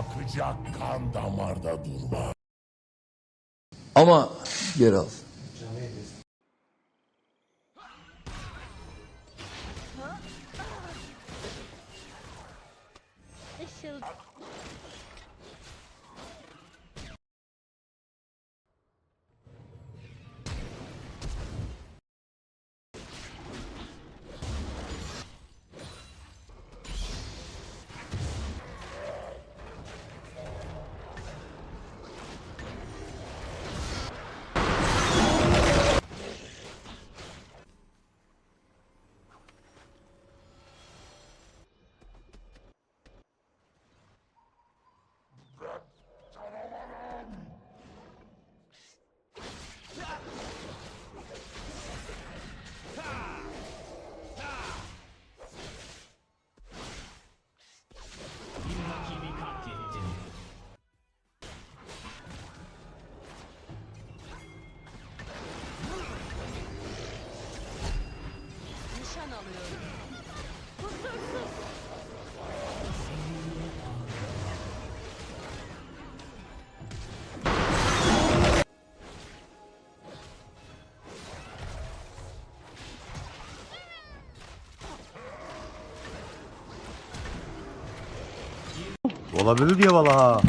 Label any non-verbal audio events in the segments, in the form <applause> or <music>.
Akacak kan damarda durmaz. Ama geri al. Işıl. Olabilir diye valla ha.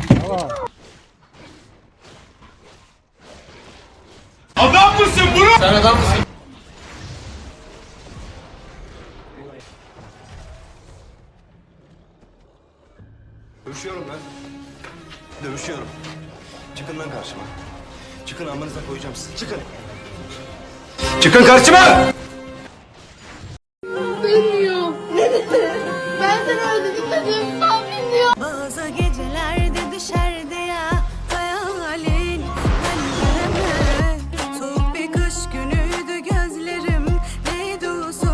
Dövüşüyorum ben. Dövüşüyorum. Çıkın lan karşıma. Çıkın amınıza koyacağım sizi. Çıkın. Çıkın karşıma! Bilmiyorum. <laughs> ben seni özledim dedim.